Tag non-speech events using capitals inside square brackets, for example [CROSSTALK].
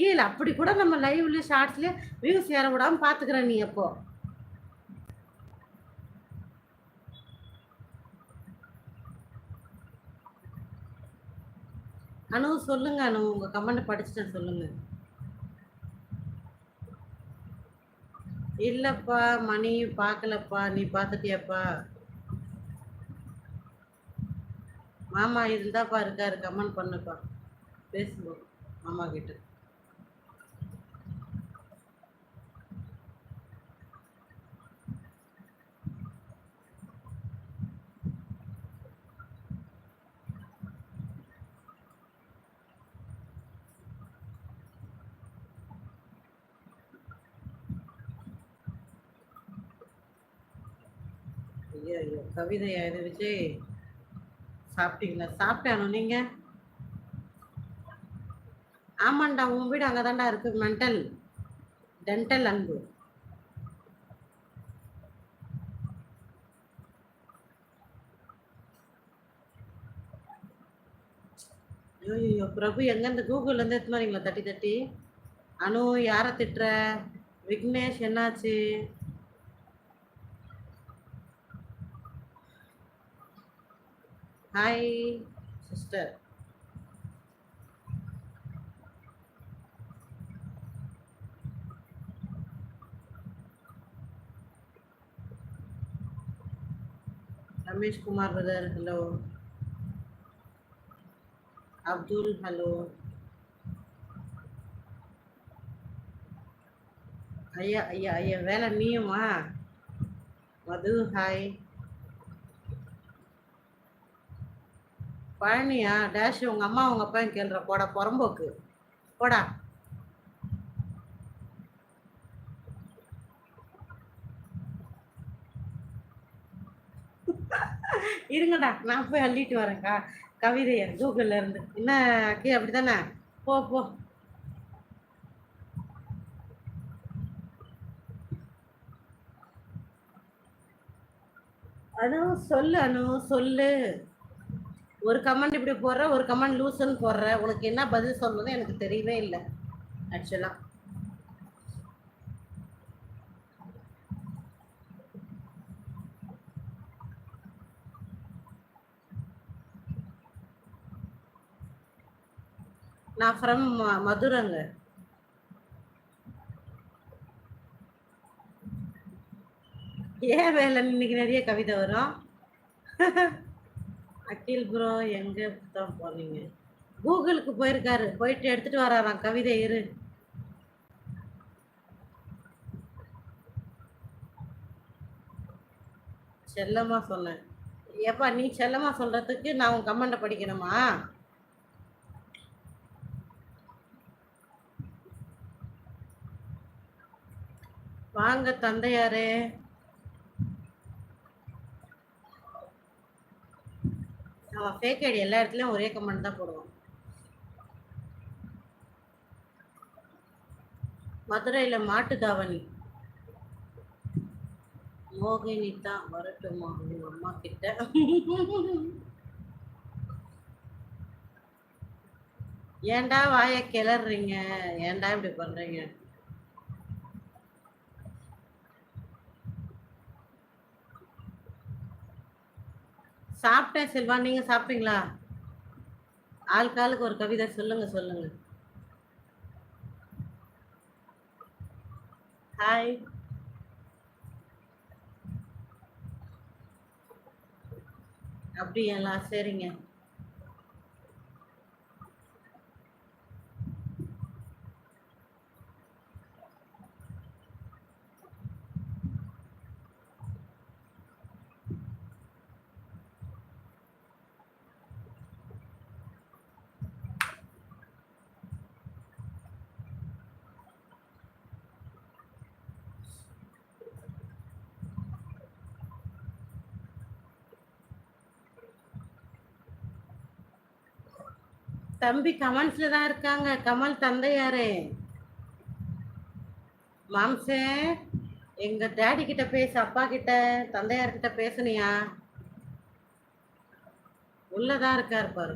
கீழே அப்படி கூட நம்ம லைவ்ல ஷார்ட்ஸ்ல வியூஸ் ஏற விடாம பாத்துக்கிற நீ அப்போ. அனு சொல்லுங்க அனு உங்க கமெண்ட் படிச்சுட்டேன் சொல்லுங்க. இல்லப்பா மணி பார்க்கலப்பா நீ பார்த்துட்டியாப்பா மாமா இருந்தாப்பா இருக்காரு கமெண்ட் பண்ணுப்பா. பேசுவோம் மாமா கிட்ட. ஐயோ ஐயோ கவிதையா இது விஜய் சாப்பிட்டீங்களா? சாப்பிட்டானோ நீங்க? ஆமாண்டா உன் வீடு அங்கதான்டா இருக்கு மென்டல் டென்டல் அன்பு. ஐயோ ஐயோ பிரபு எங்கேருந்து கூகுள்ல இருந்து எடுத்து வரீங்களா தட்டி தட்டி? அனு யாரை திட்டுற? விக்னேஷ் என்னாச்சு? Hi sister Ramesh Kumar brother hello Abdul hello ஐயா ஐயா ஐயா வேலை நீயுமா மது ஹாய் பழனியா? டேஷ் உங்க அம்மா உங்க அப்பா கேள்ற. போடா புறம்போக்கு. போடா. இருங்கடா நான் போய் அள்ளிட்டு வரேன்க்கா. கவிதையர் கூகுள்ல இருந்து. என்ன கீ அப்படிதானே போ போ. அனு சொல்லு அனு சொல்லு. ஒரு கமெண்ட் இப்படி போடுற ஒரு கமெண்ட் லூசுன்னு போடுற உனக்கு என்ன பதில் சொல்லணும்னு எனக்கு தெரியவே இல்லை ஆக்சுவலா நான் ஃப்ரம் மதுரைங்க. ஏன் வேலை இன்னைக்கு நிறைய கவிதை வரும்? [LAUGHS] அகில் ப்ரோ எங்க தான் போனீங்க? கூகுளுக்கு போயிருக்காரு. போயிட்டு எடுத்துட்டு வராராம். கவிதை இரு. செல்லமா சொன்னேன் ஏப்பா நீ செல்லமா சொல்றதுக்கு நான் உன் கமெண்ட படிக்கணுமா? வாங்க தந்தையாரே. அவன் ஃபேக் ஐடி எல்லா இடத்துலயும் ஒரே கமெண்ட் தான் போடுவான் மதுரையில மாட்டு தாவணி. மோகினி தான் வரட்டுமா? உங்க அம்மா கிட்ட. ஏன்டா வாய கிளறீங்க ஏன்டா இப்படி பண்றீங்க? சாப்பிட்டேன் செல்வா நீங்கள் சாப்பிட்டீங்களா? ஆளுக்காளுக்கு ஒரு கவிதை சொல்லுங்க சொல்லுங்க. ஹாய் அப்படியாங்களா சரிங்க. தம்பி கமெண்ட்ஸ்ல தான் இருக்காங்க. கமல் தந்தையாரே. மாம்சே எங்க டேடி கிட்ட பேசு அப்பா கிட்ட தந்தையார் கிட்ட பேசுனியா? உள்ளதான் இருக்காரு பாரு.